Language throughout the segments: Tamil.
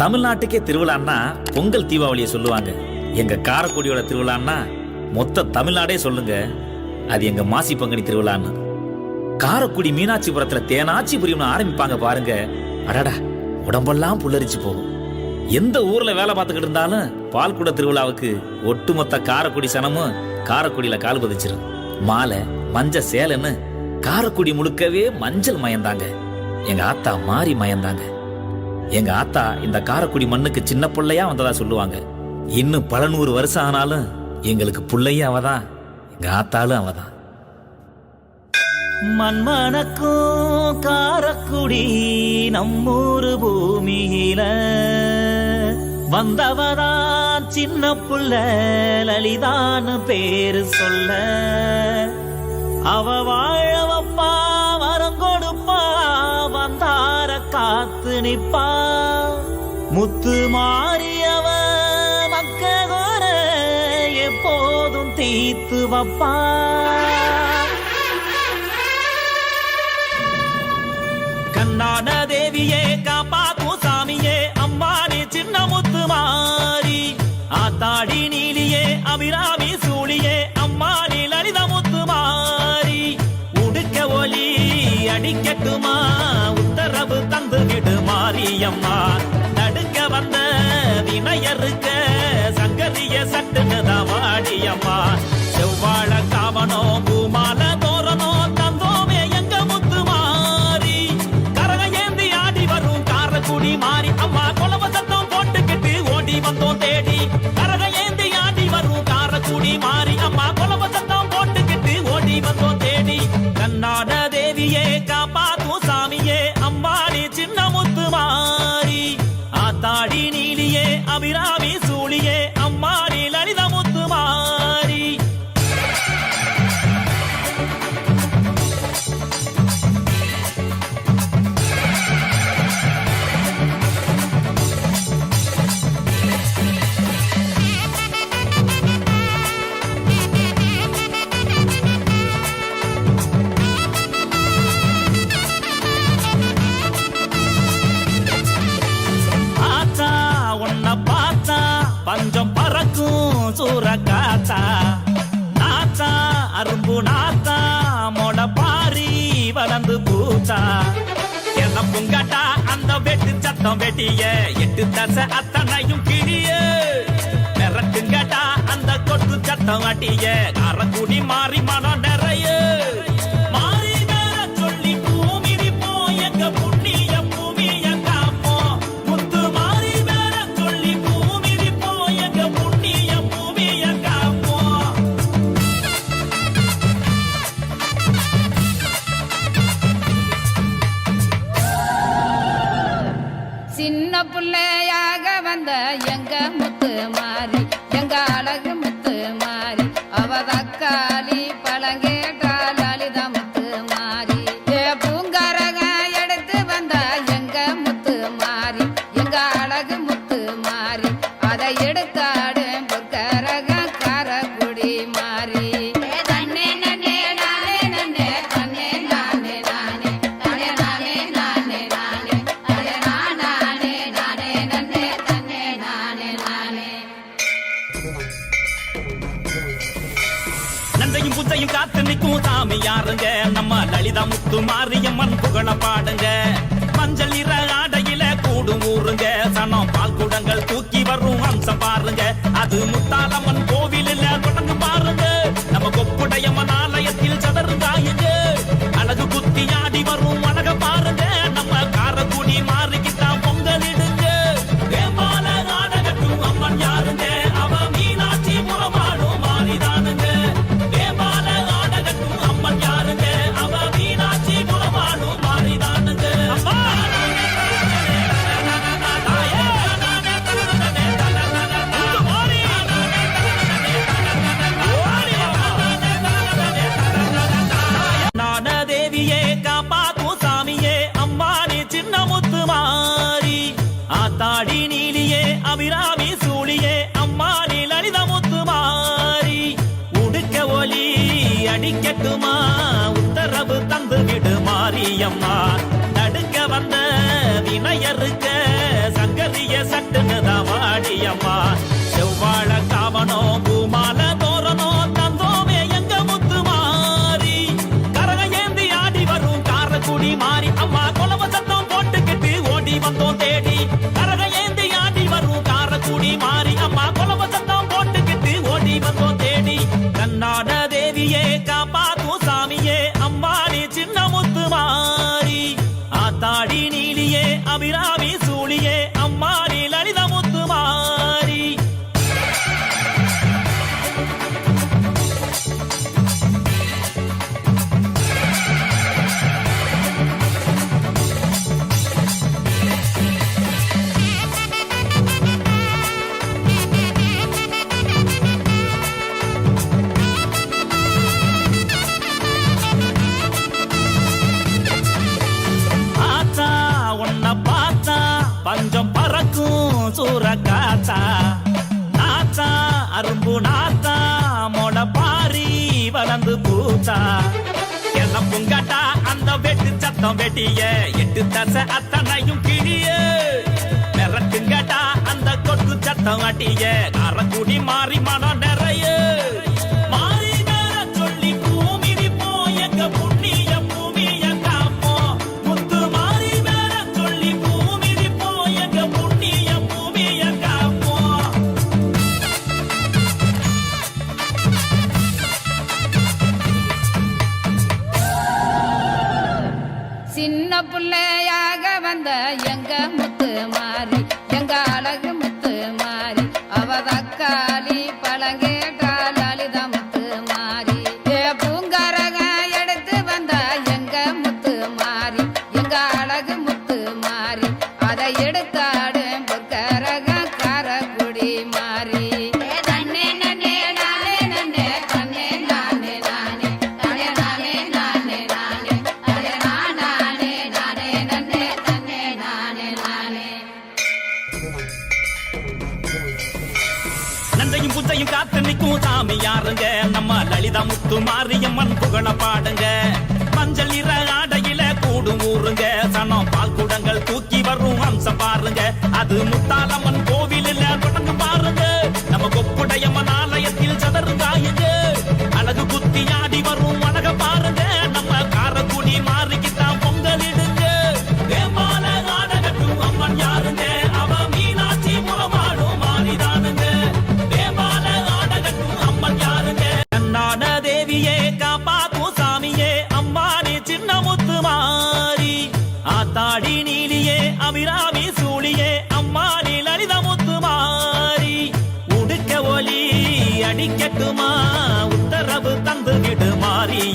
தமிழ்நாட்டுக்கே திருவிழான்னா பொங்கல் தீபாவளியை சொல்லுவாங்க. எங்க காரக்குடியோட திருவிழான்னா மொத்த தமிழ்நாடே சொல்லுங்க. அது எங்க மாசி பங்குனி திருவிழான்னு. காரக்குடி மீனாட்சிபுரத்துல தேனாச்சி புரியும்னு ஆரம்பிப்பாங்க பாருங்க. அடடா உடம்பெல்லாம் புல்லரிச்சு போகும். எந்த ஊர்ல வேலை பார்த்துக்கிட்டு இருந்தாலும் பால்குட திருவிழாவுக்கு ஒட்டுமொத்த காரக்குடி சனமும் காரக்குடியில கால் பதிச்சிரும். மாலை மஞ்ச சேலைன்னு காரக்குடி முழுக்கவே மஞ்சள் மயந்தாங்க. எங்க ஆத்தா மாறி மயந்தாங்க. எங்க ஆத்தா இந்த காரக்குடி மண்ணுக்கு சின்ன பிள்ளையா வந்ததா சொல்லுவாங்க. இன்னும் பல நூறு வருஷம் ஆனாலும் எங்களுக்கு பிள்ளையும் அவதான். எங்க ஆத்தாலும் அவதான். மண்மணக்கும் காரக்குடி நம்மூரு பூமியில வந்தவதான் சின்ன புள்ள லலிதான்னு பேரு சொல்ல. அவ வாழ நிற்பா. முத்து மாறியவ மக்ககோர எப்போதும் தீத்து வப்பா. கண்ணான தேவியே காப்பாத்தும் சாமியே அம்பானி சின்ன முத்து மாறி. ஆத்தாடி நீலியே அபிராமி சூழியே அம்மானி லலித முத்து மாறி. உடுக்க ஒலி அடிக்கட்டுமா? அம்மா தடுக்க வந்த வினையருக்கு ஆத்தாடி அபிராமி சூழியே அம்மாடி கட்டம் வெட்டிய எட்டு தசை அத்தனையும் கிளிய மிரட்டுங்கட்டா அந்த கொட்டு சத்தம் வாட்டிய அறக்குடி மாறி மனம் நிறைய. சின்ன பாருங்க. நம்ம லலிதா முத்து மாரியம்மன் புகழ பாடுங்க. மஞ்சள் நிற ஆடையில கூடும் ஊருங்க சனம் பால் குடங்கள் தூக்கி வரும் அம்சம் பாருங்க. அது முத்தாலம்மன் பூனாத்தா மொட பாரி வளர்ந்து பூத்தா. எல்லாம் புங்காட்டா அந்த வெட்டு சத்தம் வெட்டிய எட்டு தசை அத்தனையும் கிழிய. மிரட்டுங்கட்டா அந்த கொட்டு சத்தம் அட்டிய காரக்குடி மாறி மனம் நிறைய. சின்ன பிள்ளையாக வந்த எங்க முத்து எப்பயும் காத்து நிற்கும் சாமி யாருங்க? நம்ம லலிதா முத்து மாரியம்மன் புகழ பாடுங்க. மஞ்சள் நிற ஆடையில கூடும் ஊருங்க. சனம் பால் குடங்கள் தூக்கி வரும் அம்சம் பாருங்க. அது முத்தாலம்மன்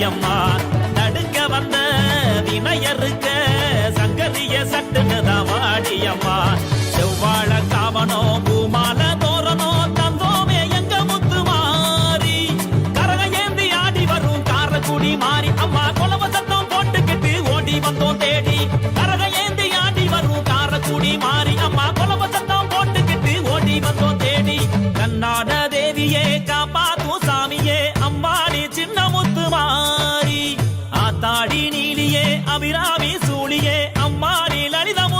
தாயம்மா நடுக்க வந்த வினையருக்க சங்கரிய சட்டுன்னு தான் வாடியம்மா. செவ்வாழ காவனோ பூமால தோரணோ தந்தோமே எங்க முத்து மாறி. கரகையேந்தி ஆடி வரும் காரக்குடி மாறி. அம்மா கொலவ சத்தம் போட்டுக்கிட்டு ஓடி வந்தோம் தேடி அபிராமி சூழியே அம்மானி லலிதம்